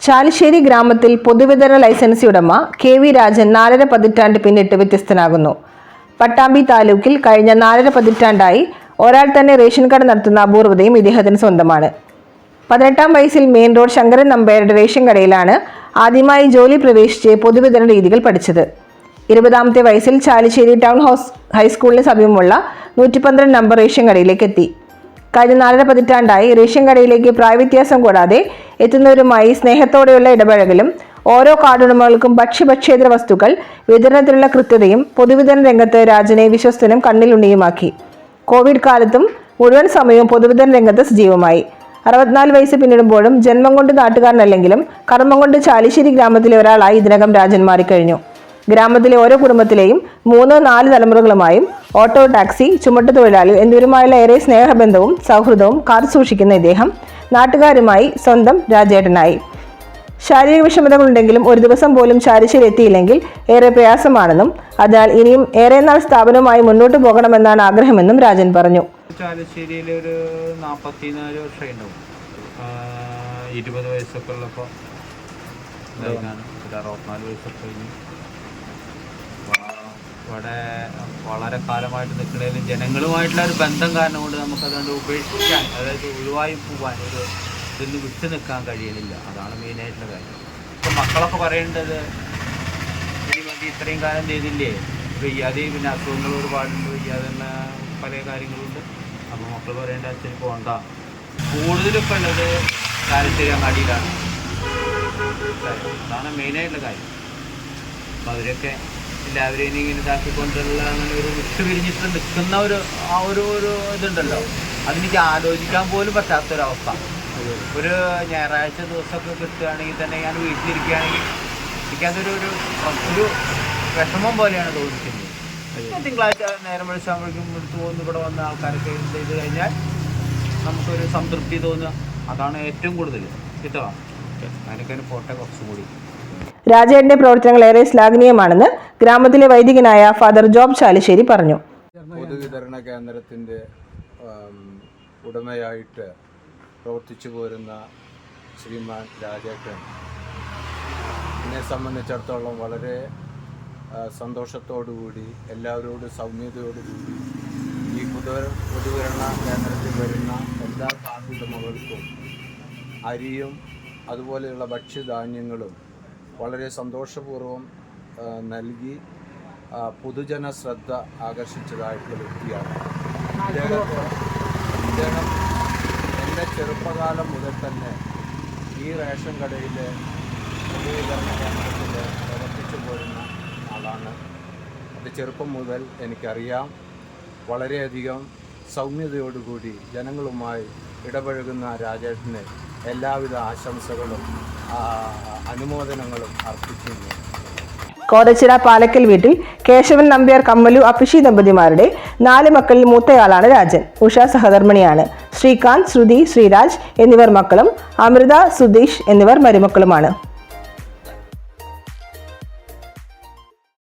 ചാലിശ്ശേരി ഗ്രാമത്തിൽ പൊതുവിതരണ ലൈസൻസി ഉടമ കെ വി രാജൻ നാലര പതിറ്റാണ്ട് പിന്നിട്ട് വ്യത്യസ്തനാകുന്നു. പട്ടാമ്പി താലൂക്കിൽ കഴിഞ്ഞ നാലര പതിറ്റാണ്ടായി ഒരാൾ തന്നെ റേഷൻ കട നടത്തുന്ന അപൂർവതയും ഇദ്ദേഹത്തിന് സ്വന്തമാണ്. പതിനെട്ടാം വയസ്സിൽ മെയിൻ റോഡ് ശങ്കരൻ നമ്പയുടെ റേഷൻ കടയിലാണ് ആദ്യമായി ജോലി പ്രവേശിച്ച് പൊതുവിതരണ രീതികൾ പഠിച്ചത്. ഇരുപതാമത്തെ വയസ്സിൽ ചാലിശ്ശേരി ടൗൺ ഹൗസ് ഹൈസ്കൂളിന് സമീപമുള്ള നൂറ്റി പന്ത്രണ്ട് നമ്പർ റേഷൻ കടയിലേക്ക് എത്തി. കഴിഞ്ഞ നാലര പതിറ്റാണ്ടായി റേഷൻ കടയിലേക്ക് പ്രായവ്യത്യാസം കൂടാതെ എത്തുന്നവരുമായി സ്നേഹത്തോടെയുള്ള ഇടപഴകലും ഓരോ കാർഡുടമകൾക്കും ഭക്ഷ്യഭക്ഷ്യേതര വസ്തുക്കൾ വിതരണത്തിലുള്ള കൃത്യതയും പൊതുവിതരണ രംഗത്ത് രാജനെ വിശ്വസ്തനും കണ്ണിലുണ്ണിയുമാക്കി. കോവിഡ് കാലത്തും മുഴുവൻ സമയവും പൊതുവിതരണ രംഗത്ത് സജീവമായി. അറുപത്തിനാല് വയസ്സ് പിന്നിടുമ്പോഴും ജന്മം കൊണ്ട് നാട്ടുകാരനല്ലെങ്കിലും കർമ്മം കൊണ്ട് ചാലിശ്ശേരി ഗ്രാമത്തിലെ ഒരാളായി ഇതിനകം രാജൻ മാറിക്കഴിഞ്ഞു. ഗ്രാമത്തിലെ ഓരോ കുടുംബത്തിലെയും മൂന്ന് നാല് തലമുറകളുമായും ഓട്ടോ ടാക്സി ചുമട്ടുതൊഴിലാളി എന്നിവരുമായുള്ള ഏറെ സ്നേഹബന്ധവും സൗഹൃദവും കാത്തു സൂക്ഷിക്കുന്ന ഇദ്ദേഹം നാട്ടുകാരുമായി സ്വന്തം രാജേട്ടനായി. ശാരീരിക വിഷമതകളുണ്ടെങ്കിലും ഒരു ദിവസം പോലും ചാരിശ്ശേരി എത്തിയില്ലെങ്കിൽ ഏറെ പ്രയാസമാണെന്നും അതിനാൽ ഇനിയും ഏറെ നാൾ സ്ഥാപനവുമായി മുന്നോട്ട് പോകണമെന്നാണ് ആഗ്രഹമെന്നും രാജൻ പറഞ്ഞു. ചാലശ്ശേരിയിൽ ഒരു നാൽപ്പത്തിനാല് വർഷം ഉണ്ടാവും. ആ, ഇരുപത് വയസ്സൊക്കെ ഉള്ളപ്പോൾ അറുപത്തിനാല് വയസ്സൊക്കെ കഴിഞ്ഞു ഇവിടെ വളരെ കാലമായിട്ട് നിൽക്കുന്നതിലും ജനങ്ങളുമായിട്ടുള്ള ഒരു ബന്ധം കാരണം കൊണ്ട് നമുക്കതുകൊണ്ട് ഉപേക്ഷിക്കാൻ അതായത് ഒഴിവായി പോകാൻ ഒരു ഇതിന് വിട്ടു നിൽക്കാൻ കഴിയുന്നില്ല അതാണ് മെയിനായിട്ടുള്ള കാര്യം. ഇപ്പം മക്കളൊക്കെ പറയേണ്ടത് ഇനി ഇത്രയും കാലം ചെയ്തില്ലേ? വയ്യാതെ പിന്നെ അസുഖങ്ങൾ ഒരുപാടുണ്ട് വയ്യാതെ തന്നെ പല കാര്യങ്ങളുണ്ട്. അപ്പോൾ മക്കൾ പറയേണ്ട അച്ഛൻ പോകണ്ട കൂടുതലിപ്പോൾ ഉള്ളത് കാലശ്ശേരി അങ്ങാടിയിലാണ്. അതാണ് മെയിനായിട്ടുള്ള കാര്യം. അപ്പോൾ അവരൊക്കെ എല്ലാവരെയും ഇനി ഇങ്ങനെ ഇതാക്കിക്കൊണ്ടുള്ള അങ്ങനെ ഒരു വിട്ടു പിരിഞ്ഞിട്ട് നിൽക്കുന്ന ഒരു ആ ഒരു ഒരു ഇതുണ്ടല്ലോ. അതെനിക്ക് ആലോചിക്കാൻ പോലും പറ്റാത്തൊരവസ്ഥ. ഒരു ഞായറാഴ്ച ദിവസമൊക്കെ കിട്ടുകയാണെങ്കിൽ തന്നെ ഞാൻ വീട്ടിലിരിക്കുകയാണെങ്കിൽ എനിക്കതൊരു ഒരു ഒരു വിഷമം പോലെയാണ് തോന്നിക്കുന്നത്. തിങ്കളാഴ്ച നേരം വിളിച്ചാകുമ്പോഴേക്കും എടുത്തു പോകുന്ന. ഇവിടെ വന്ന ആൾക്കാരൊക്കെ ഇത് ചെയ്ത് കഴിഞ്ഞാൽ നമുക്കൊരു സംതൃപ്തി തോന്നുക. അതാണ് ഏറ്റവും കൂടുതൽ. കിട്ടുക. അതിനൊക്കെ ഫോട്ടോ കുറച്ചും കൂടി രാജേട്ടന്റെ പ്രവർത്തനങ്ങൾ ഏറെ ശ്ലാഘനീയമാണെന്ന് ഗ്രാമത്തിലെ വൈദികനായ ഫാദർ ജോബ് ചാലിശ്ശേരി പറഞ്ഞു. പൊതുവിതരണ കേന്ദ്രത്തിന്റെ ഉടമയായിട്ട് പ്രവർത്തിച്ചു പോരുന്ന ശ്രീമാൻ രാജേട്ടൻ എന്നെ സംബന്ധിച്ചിടത്തോളം വളരെ സന്തോഷത്തോടുകൂടി എല്ലാവരോടും സൗമ്യതയോടുകൂടി ഈ പൊതു പൊതുവിതരണ കേന്ദ്രത്തിൽ വരുന്ന എല്ലാ കാർഡുടമകൾക്കും അരിയും അതുപോലെയുള്ള ഭക്ഷ്യധാന്യങ്ങളും വളരെ സന്തോഷപൂർവം നൽകി പൊതുജന ശ്രദ്ധ ആകർഷിച്ചതായിട്ടുള്ള വ്യക്തിയാണ്. ഇദ്ദേഹം എന്റെ ചെറുപ്പകാലം മുതൽ തന്നെ ഈ റേഷൻ കടയിലെ പൊതുവിതരണ കേന്ദ്രത്തിൽ പ്രവർത്തിച്ചു പോരുന്ന ആളാണ്. അത് ചെറുപ്പം മുതൽ എനിക്കറിയാം. വളരെയധികം സൗമ്യതയോടുകൂടി ജനങ്ങളുമായി ഇടപഴകുന്ന രാജേട്ടന് എല്ലാവിധ ആശംസകളും അനുമോദനങ്ങളും അർപ്പിക്കുന്നു. കോതച്ചിറ പാലക്കൽ വീട്ടിൽ കേശവൻ നമ്പ്യാർ കമ്മലു അപ്പിഷി ദമ്പതിമാരുടെ നാല് മക്കളിൽ മൂത്തയാളാണ് രാജൻ. ഉഷ സഹധർമ്മിണിയാണ്. ശ്രീകാന്ത് ശ്രുതി ശ്രീരാജ് എന്നിവർ മക്കളും അമൃത സുധീഷ് എന്നിവർ മരുമക്കളുമാണ്.